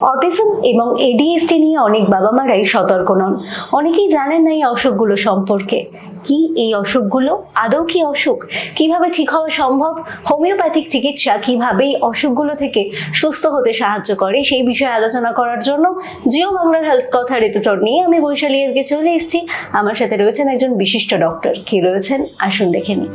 Autism এবং এডিএসটি নিয়ে অনেক বাবা মারাই সতর্ক নন। অনেকেই জানেন না এই অসুখগুলো সম্পর্কে। কি এই অসুখগুলো? আদৌ কি অসুখ? কীভাবে ঠিক হওয়া সম্ভব? হোমিওপ্যাথিক চিকিৎসা কীভাবে এই অসুখগুলো থেকে সুস্থ হতে সাহায্য করে সেই বিষয়ে আলোচনা করার জন্য জিও বাংলার হেলথ কথার এপিসোড নিয়ে আমি বৈশালী আজকে চলে এসেছি। আমার সাথে রয়েছেন একজন বিশিষ্ট ডক্টর। কি রয়েছেন? আসুন দেখে নিই।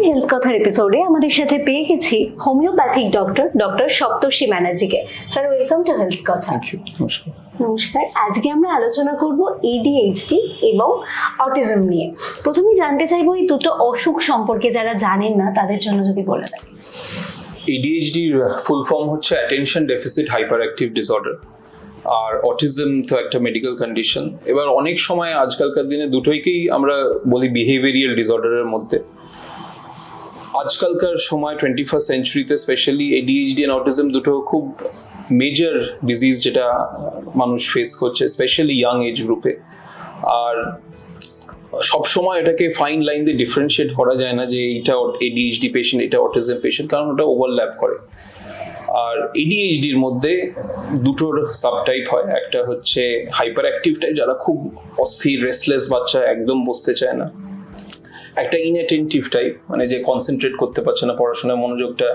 আজকের হেলথ কথার এপিসোডে আমাদের সাথে পেয়ে গেছি হোমিওপ্যাথিক ডক্টর ডক্টর সপ্তর্ষি ব্যানার্জিকে। স্যার ওয়েলকাম টু হেলথ কথা থ্যাংক ইউ নমস্কার। নমস্কার। আজকে আমরা আলোচনা করব এডিএইচডি এবং অটিজম নিয়ে। প্রথমেই জানতে চাইব এই দুটো অসুখ সম্পর্কে যারা জানেন না তাদের জন্য যদি বলে দেন। এডিএইচডির ফুল ফর্ম হচ্ছে attention deficit hyper active disorder আর অটিজম তো একটা মেডিকেল কন্ডিশন এবার অনেক সময় আজকালকার দিনে দুটোইকেই আমরা বলি বিহেভিয়ারিয়াল ডিসঅর্ডারের মধ্যে। আজকালকার সময় টোয়েন্টি ফার্স্ট সেঞ্চুরিতে স্পেশালি এডিএইচডি অ্যান্ড অটিজম দুটো খুব মেজর ডিজিজ যেটা মানুষ ফেস করছে স্পেশালি ইয়াং এজ গ্রুপে আর সব সময় এটাকে ফাইন লাইন দিয়ে ডিফারেন্সিয়েট করা যায় না যে এইটা এডিএইচডি পেশেন্ট এটা অটিজম পেশেন্ট কারণ ওটা ওভারল্যাপ করে। আর এডিএইচডির মধ্যে দুটোর সাবটাইপ হয়। একটা হচ্ছে হাইপার অ্যাক্টিভ টাইপ যারা খুব অস্থির রেসলেস বাচ্চা, একদম বসতে চায় না। একটা ইনঅ্যাটেন্টিভ টাইপ মানে যে কনসেন্ট্রেট করতে পারছে না পড়াশোনায়, মনোযোগটা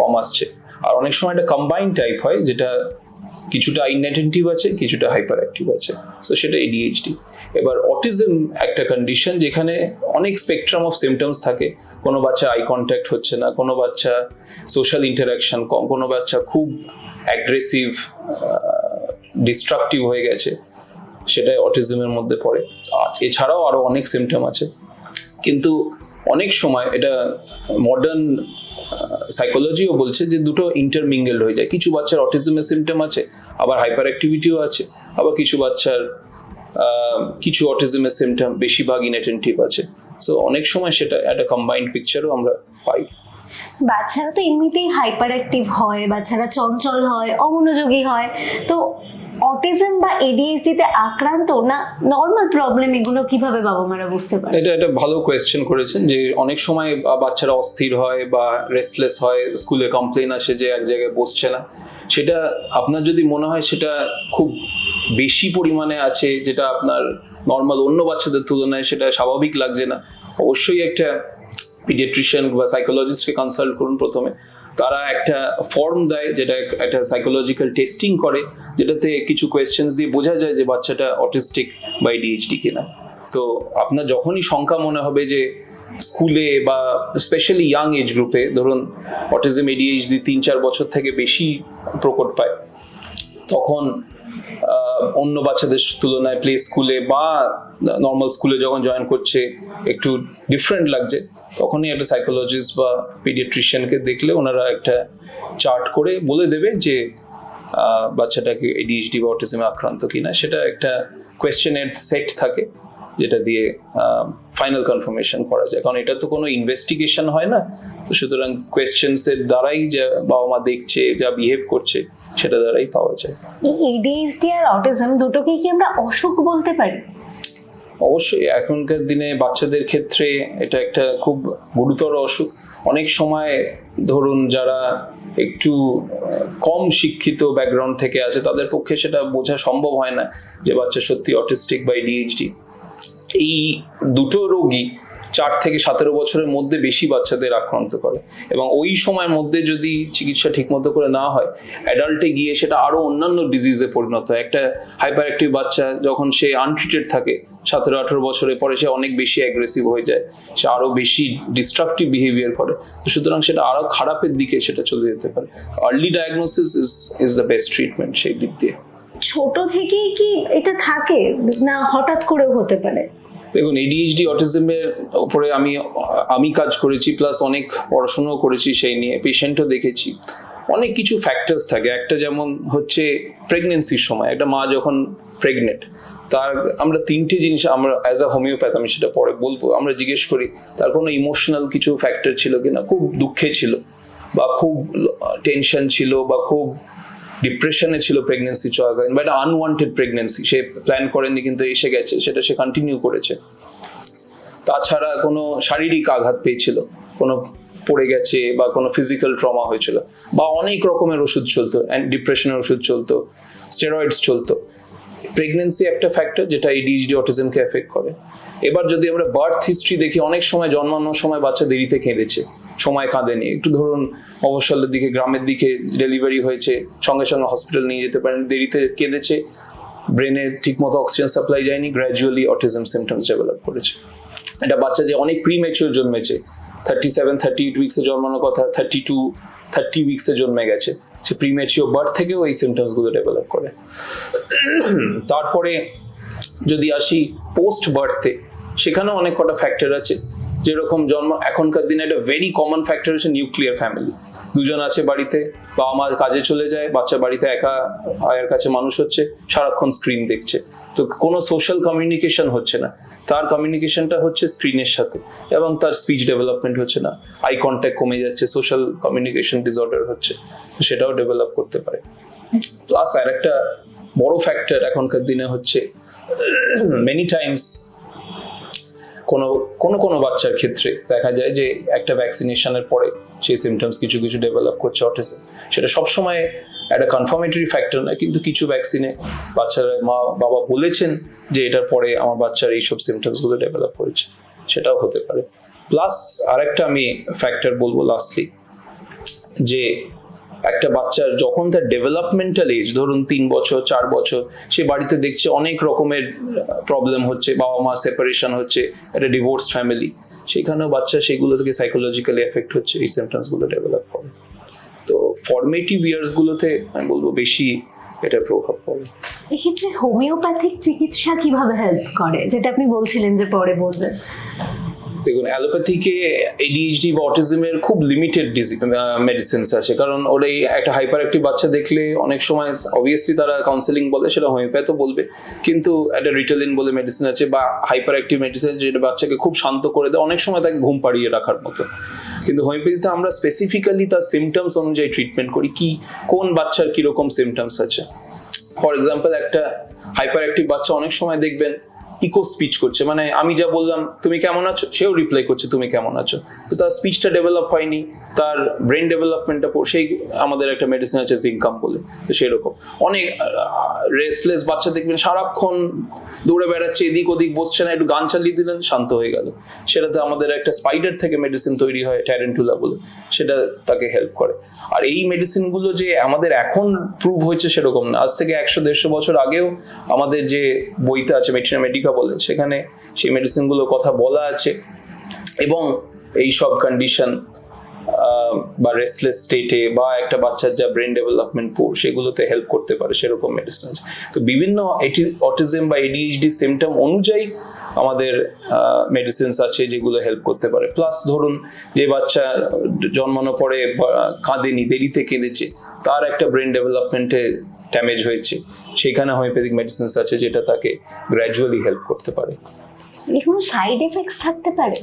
কম আসছে। আর অনেক সময় একটা কম্বাইন টাইপ হয়, যেটা কিছুটা ইনঅ্যাটেন্টিভ আছে, কিছুটা হাইপার অ্যাক্টিভ আছে। সো সেটা এডিএইচডি এবার অটিজম একটা কন্ডিশন যেখানে অনেক স্পেকট্রাম অফ সিমটমস থাকে। কোনো বাচ্চা আই কন্ট্যাক্ট হচ্ছে না, কোনো বাচ্চা সোশ্যাল ইন্টারাকশন কম, কোনো বাচ্চা খুব অ্যাগ্রেসিভ ডিস্ট্রাকটিভ হয়ে গেছে, সেটাই অটিজমের মধ্যে পড়ে। এছাড়াও আরও অনেক সিমটম আছে। কিন্তু অনেক সময় এটা মডার্ন সাইকোলজিও বলছে যে দুটো ইন্টারমিঙ্গেল হয়ে যায়। কিছু বাচ্চার অটিজমের সিমটম আছে, আবার হাইপার অ্যাক্টিভিটিও আছে, আবার কিছু বাচ্চার কিছু অটিজমের সিমটম বেশিরভাগ ইনঅ্যাটেন্টিভ আছে। সো অনেক সময় সেটা একটা কম্বাইন্ড পিকচারও আমরা পাই। বাচ্চারা তো এমনিতেই হাইপার অ্যাক্টিভ হয়, বাচ্চারা চঞ্চল হয়, অমনোযোগী হয়। তো অটিজম বা এডিএইচডি তে আক্রান্ত না নর্মাল প্রবলেম এগুলো কীভাবে বাবা মারা বুঝতে পারে? এটা একটা ভালো কোয়েশ্চেন করেছেন যে অনেক সময় বাচ্চারা অস্থির হয় বা রেস্টলেস হয় স্কুলে কমপ্লেন আসে যে এক জায়গায় বসছে না। সেটা আপনার যদি মনে হয় সেটা খুব বেশি পরিমাণে আছে যেটা আপনার নর্মাল অন্য বাচ্চাদের তুলনায় সেটা স্বাভাবিক লাগছে না। অবশ্যই একটা পিডিয়াট্রিশিয়ান বা সাইকোলজিস্টকে কনসাল্ট করুন প্রথমে। তারা একটা ফর্ম দেয় যেটা একটা সাইকোলজিক্যাল টেস্টিং করে, যেটাতে কিছু কোয়েশ্চেন্স দিয়ে বোঝা যায় যে বাচ্চাটা অটিস্টিক বা ডিএইচডি কিনা। তো আপনার যখনই শঙ্কা মনে হবে যে স্কুলে বা স্পেশালি ইয়াং এজ গ্রুপে ধরুন অটিজম এডিএইচডি তিন চার বছর থেকে বেশি প্রকট পায়, তখন অন্য বাচ্চাদের তুলনায় প্লে স্কুলে বা নর্মাল স্কুলে যখন জয়েন করছে, একটু ডিফারেন্ট লাগছে, তখনই একটা সাইকোলজিস্ট বা পিডিয়াট্রিশিয়ানকে দেখলে ওনারা একটা চার্ট করে বলে দেবে যে বাচ্চাটাকে এডিএইচডি বা অটিজমে আক্রান্ত কিনা। সেটা একটা কোয়েশ্চেনের সেট থাকে, যেটা দিয়ে ফাইনাল কনফার্মেশন করা যায়। কারণ এটা তো কোনো ইনভেস্টিগেশন হয় না। তো সুতরাং কোয়েশ্চেন্সের দ্বারাই যা বাবা মা দেখছে, যা বিহেভ করছে সেটা দ্বারাই পাওয়া যায়। এই এডিএইচডি আর অটিজম দুটোকেই কি আমরা অসুখ বলতে পারি? অবশ্যই এখনকার দিনে বাচ্চাদের ক্ষেত্রে এটা একটা খুব গুরুতর অসুখ। অনেক সময় ধরুন যারা একটু কম শিক্ষিত ব্যাকগ্রাউন্ড থেকে আছে তাদের পক্ষে সেটা বোঝা সম্ভব হয় না যে বাচ্চা সত্যি অটিস্টিক বা এডিএইচডি এই দুটো রোগী চার থেকে সতেরো বছরের মধ্যে বেশি বাচ্চাদের আক্রান্ত করে। এবং ওই সময়ের মধ্যে যদি চিকিৎসা ঠিকমতো করে না হয় অ্যাডাল্টে গিয়ে সেটা আরও অন্যান্য ডিজিজে পরিণত হয়। একটা হাইপার অ্যাক্টিভ বাচ্চা যখন সে আনট্রিটেড থাকে, সতেরো, আঠেরো বছরের পরে সে অনেক বেশি অ্যাগ্রেসিভ হয়ে যায়, সে আরও বেশি ডিস্ট্রাকটিভ বিহেভিয়ার করে। তো সুতরাং সেটা আরও খারাপের দিকে সেটা চলে যেতে পারে। Early diagnosis is is the best treatment সেই দিক দিয়ে। ছোট থেকেই কি এটা থাকে? না, হঠাৎ করেও হতে পারে। দেখুন এডিএইচডি অটিজমের ওপরে আমি আমি কাজ করেছি প্লাস অনেক পড়াশোনাও করেছি সেই নিয়ে পেশেন্টও দেখেছি। অনেক কিছু ফ্যাক্টরস থাকে। একটা যেমন হচ্ছে প্রেগনেন্সির সময়, একটা মা যখন প্রেগনেন্ট তার আমরা তিনটে জিনিস, আমরা অ্যাজ আ হোমিওপ্যাথ আমি সেটা পরে বলব, আমরা জিজ্ঞেস করি, তার কোনো ইমোশনাল কিছু ফ্যাক্টর ছিল কিনা? খুব দুঃখে ছিল, বা খুব টেনশন ছিল, বা খুব ডিপ্রেশনে ছিল প্রেগনেন্সি চলাকালীন বা একটা আনওয়ান্টেড প্রেগনেন্সি সে প্ল্যান করেনি কিন্তু এসে গেছে, সেটা সে কন্টিনিউ করেছে। তাছাড়া কোনো শারীরিক আঘাত পেয়েছিল, কোনো পড়ে গেছে বা কোনো ফিজিক্যাল ট্রমা হয়েছিল, বা অনেক রকমের ওষুধ চলতো ডিপ্রেশনের ওষুধ চলতো স্টেরয়েডস চলতো। প্রেগনেন্সি একটা ফ্যাক্টর যেটা এডিএইচডি অটিজমকে এফেক্ট করে। এবার যদি আমরা বার্থ হিস্ট্রি দেখি, অনেক সময় জন্মানোর সময় বাচ্চা দেরিতে কেঁদেছে। সময় কাঁদেনি। একটু ধরুন অবসলের দিকে, গ্রামের দিকে ডেলিভারি হয়েছে, সঙ্গে সঙ্গে হসপিটাল নিয়ে যেতে পারেন, দেরিতে কেঁদেছে ব্রেনে ঠিকমতো অক্সিজেন সাপ্লাই যায়নি গ্র্যাজুয়ালি অটিজম সিমটমস ডেভেলপ করেছে। এটা বাচ্চা যে অনেক প্রি ম্যাচিওর জন্মেছে থার্টি সেভেন থার্টি এইট উইক্সে জন্মানোর কথা থার্টি টু থার্টি উইক্সে জন্মে গেছে, সে প্রি ম্যাচিওর বার্থ থেকেও এই সিমটমসগুলো ডেভেলপ করে। তারপরে যদি আসি পোস্ট বার্থে সেখানেও অনেক কটা ফ্যাক্টর আছে। যেরকম জন্ম, এখনকার দিনে একটা ভেরি কমন ফ্যাক্টর হচ্ছে নিউক্লিয়ার ফ্যামিলি দুজন আছে বাড়িতে, বাবা মা কাজে চলে যায়, বাচ্চা বাড়িতে একা আয়ের কাছে মানুষ হচ্ছে, সারাক্ষণ স্ক্রিন দেখছে। তো কোনো সোশ্যাল কমিউনিকেশন হচ্ছে না। তার কমিউনিকেশনটা হচ্ছে স্ক্রিনের সাথে, এবং তার স্পিচ ডেভেলপমেন্ট হচ্ছে না। আই কন্ট্যাক্ট কমে যাচ্ছে সোশ্যাল কমিউনিকেশন ডিসঅর্ডার হচ্ছে। সেটাও ডেভেলপ করতে পারে। প্লাস আর একটা বড় ফ্যাক্টর এখনকার দিনে হচ্ছে মেনি টাইমস কোনো কোনো কোনো বাচ্চার ক্ষেত্রে দেখা যায় যে একটা ভ্যাকসিনেশনের পরে সেই সিমটমস কিছু কিছু ডেভেলপ করছে অটিজম সেটা সবসময় একটা কনফার্মেটরি ফ্যাক্টর নয়, কিন্তু কিছু ভ্যাকসিনে বাচ্চারা মা, বাবা বলেছেন যে এটার পরে আমার বাচ্চার এইসব সিমটমসগুলো ডেভেলপ করেছে। সেটাও হতে পারে। প্লাস আরেকটা আমি ফ্যাক্টর বলব লাস্টলি যে একটা বাচ্চার যখন তার ডেভেলপমেন্টাল এজ ধরুন তিন বছর, চার বছর, সে বাড়িতে দেখছে অনেক রকমের প্রবলেম হচ্ছে, বাবা মা সেপারেশন হচ্ছে, একটা ডিভোর্স ফ্যামিলি সেখানেও বাচ্চা সেগুলো থেকে সাইকোলজিক্যালি এফেক্ট হচ্ছে, এই সিমটমসগুলো ডেভেলপ করে। তো ফর্মেটিভ ইয়ার্সগুলোতে আমি বলব বেশি এটা প্রভাব পড়ে। এক্ষেত্রে হোমিওপ্যাথিক চিকিৎসা কীভাবে হেল্প করে? যেটা আপনি বলছিলেন যে পরে বলবেন দেখুন, অ্যালোপ্যাথিকে এডিএইচডি বা অটিজমের খুব লিমিটেড মেডিসিনস আছে। কারণ ওর এই একটা হাইপার অ্যাক্টিভ বাচ্চা দেখলে অনেক সময় অবভিয়াসলি তারা কাউন্সেলিং বলে, সেটা হোমিওপ্যাথও বলবে। কিন্তু একটা রিটেলিন বলে মেডিসিন আছে বা হাইপার অ্যাক্টিভ মেডিসিন যেটা বাচ্চাকে খুব শান্ত করে দেয়, অনেক সময় তাকে ঘুম পাড়িয়ে রাখার মতো। কিন্তু হোমিওপ্যাথিতে আমরা স্পেসিফিক্যালি তার সিমটমস অনুযায়ী ট্রিটমেন্ট করি, কি, কোন বাচ্চার কীরকম সিমটমস আছে। ফর এক্সাম্পল একটা হাইপার অ্যাক্টিভ বাচ্চা অনেক সময় দেখবেন ইকো স্পিচ করছে। মানে আমি যা বললাম, তুমি কেমন আছো? সেও রিপ্লাই করছে, তুমি কেমন আছো? তো তার স্পিচটা ডেভেলপ হয়নি, তার ব্রেন ডেভেলপমেন্টটা সেই আমাদের একটা মেডিসিন আছে জিনকাম বলে, তো সেরকম। অনেক রেস্টলেস বাচ্চা দেখবেন, সারাক্ষণ দৌড়ে বেড়াচ্ছে, এদিক ওদিক বসছে না, একটু গান চালিয়ে দিলেন, শান্ত হয়ে গেল। সেটাতে আমাদের একটা স্পাইডার থেকে মেডিসিন তৈরি হয় ট্যারেন্টুলা বলে, সেটা তাকে হেল্প করে। আর এই মেডিসিনগুলো যে আমাদের এখন প্রুভ হয়েছে সেরকম না। আজ থেকে একশো, দেড়শো বছর আগেও আমাদের যে বইতে আছে মেটিনা মেডিকা বলে সেখানে সেই মেডিসিনগুলো কথা বলা আছে। এবং এই সব কন্ডিশন বা রেস্টলেস স্টেটে বা একটা বাচ্চার যা ব্রেন ডেভেলপমেন্ট পোর সেগুলোতে হেল্প করতে পারে সেরকম মেডিসিন আছে। তো বিভিন্ন এটি অটিজম বা এডিএইচডি সিমটম অনুযায়ী আমাদের মেডিসিনস আছে যেগুলো হেল্প করতে পারে। প্লাস ধরুন, যে বাচ্চা জন্মানোর পরে কাঁদেনি, দেরিতে কেঁদেছে, তার একটা ব্রেন ডেভেলপমেন্টে ড্যামেজ হয়েছে। সেখানে হোমিওপ্যাথিক মেডিসিনস আছে যেটা তাকে গ্র্যাজুয়ালি হেল্প করতে পারে। এর কোনো সাইড এফেক্টস থাকতে পারে?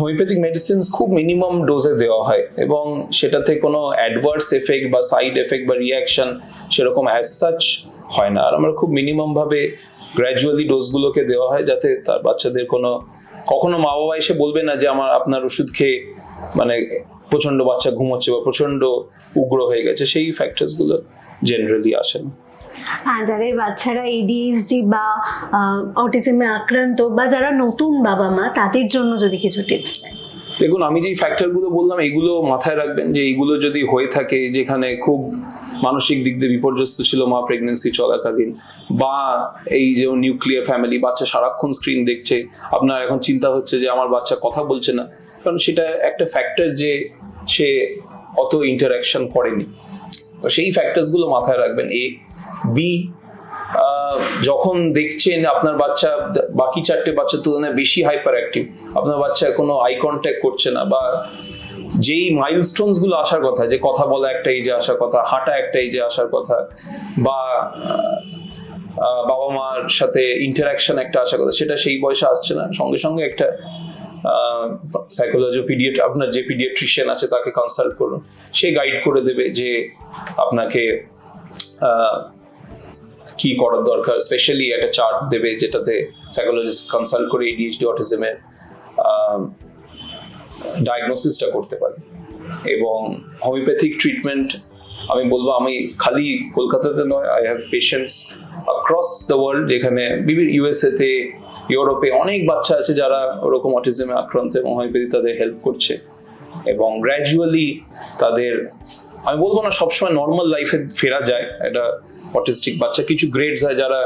হোমিওপ্যাথিক মেডিসিনস খুব মিনিমাম ডোজে দেওয়া হয় এবং সেটাতে কোনো অ্যাডভার্স এফেক্ট বা সাইড এফেক্ট বা রিয়াকশন সেরকম অ্যাজ সাচ হয় না। আর আমরা খুব মিনিমাম ভাবে গ্র্যাজুয়ালি ডোজগুলোকে দেওয়া হয় যাতে তার বাচ্চাদের কোনো কখনো মা বাবা এসে বলবে না যে আমার আপনার ওষুধ খেয়ে মানে প্রচণ্ড বাচ্চা ঘুমোচ্ছে বা প্রচণ্ড উগ্র হয়ে গেছে সেই ফ্যাক্টরসগুলো জেনারেলি আসে না। হ্যাঁ যাদের বাচ্চারা এডিএইচডি বা অটিজমে আক্রান্ত বা যারা নতুন বাবা মা, তাদের জন্য যদি কিছু টিপস দেখুন, আমি যেই ফ্যাক্টরগুলো বললাম, এগুলো মাথায় রাখবেন যে এইগুলো যদি হয়ে থাকে, যেখানে খুব মানসিক দিক দিয়ে বিপর্যস্ত ছিল মা প্রেগনেন্সি চলাকালীন, বা এই যে নিউক্লিয়ার ফ্যামিলি বাচ্চা সারাক্ষণ স্ক্রিন দেখছে, আপনার এখন চিন্তা হচ্ছে যে আমার বাচ্চা কথা বলছে না, কারণ সেটা একটা ফ্যাক্টর যে সে অত ইন্টারাকশন করেনি। সেই ফ্যাক্টরসগুলো মাথায় রাখবেন, এ বি যখন দেখছেন আপনার বাচ্চা, বাকি চারটে বাচ্চার তুলনায় বেশি হাইপার অ্যাক্টিভ আপনার বাচ্চা কোনো আই কন্ট্যাক্ট করছে না বা যেই মাইলস্টোনসগুলো আসার কথা, যে কথা বলা একটা এই যে আসার কথা, হাঁটা একটা এই যে আসার কথা, বা বাবা মার সাথে ইন্টারাকশন একটা আসার কথা, সেটা সেই বয়সে আসছে না। সঙ্গে সঙ্গে একটা সাইকোলজি পিডিয়েট আপনার যে পিডিয়াট্রিশিয়ান আছে তাকে কনসাল্ট করুন। সে গাইড করে দেবে যে আপনাকে কি করার দরকার? স্পেশালি একটা চার্ট দেবে যেটাতে সাইকোলজিস্ট কনসাল্ট করে এডিএইচডি অটিজমের ডায়াগনোসিসটা করতে পারি। এবং হোমিওপ্যাথিক ট্রিটমেন্ট আমি বলব আমি খালি কলকাতাতে নয় I have patients across the world যেখানে বিভিন্ন ইউএসএতে ইউরোপে অনেক বাচ্চা আছে যারা ওরকম অটিজমে আক্রান্ত এবং হোমিওপ্যাথি তাদের হেল্প করছে। এবং গ্র্যাজুয়ালি তাদের আমি বলব না সবসময় নর্মাল লাইফে ফেরা যায় এটা অটিস্টিক বাচ্চা। কিছু গ্রেডস হয় যারা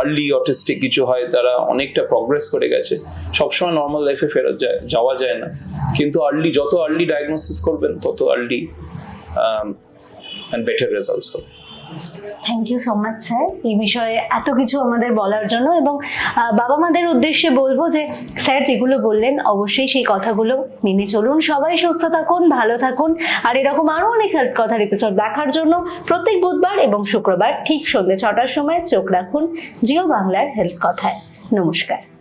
আর্লি অটিস্টিক কিছু হয় তারা অনেকটা প্রগ্রেস করে গেছে। সবসময় নর্মাল লাইফে ফেরা যায়, যাওয়া যায় না। কিন্তু আর্লি যত আর্লি ডায়াগনোসিস করবেন, তত আর্লি অ্যান্ড বেটার রেজাল্টস হবে thank you so much sir এই বিষয়ে এত কিছু আমাদের বলার জন্য এবং বাবা মাদের উদ্দেশ্যে বলব যে, স্যার যেগুলো বললেন, অবশ্যই সেই কথাগুলো মেনে চলুন। সবাই সুস্থ থাকুন, ভালো থাকুন। আর এরকম আরও অনেক হেলথ কথার এপিসোড দেখার জন্য প্রত্যেক বুধবার এবং শুক্রবার ঠিক সন্ধ্যে ছটার সময় চোখ রাখুন জিও বাংলার হেলথ কথায়। নমস্কার।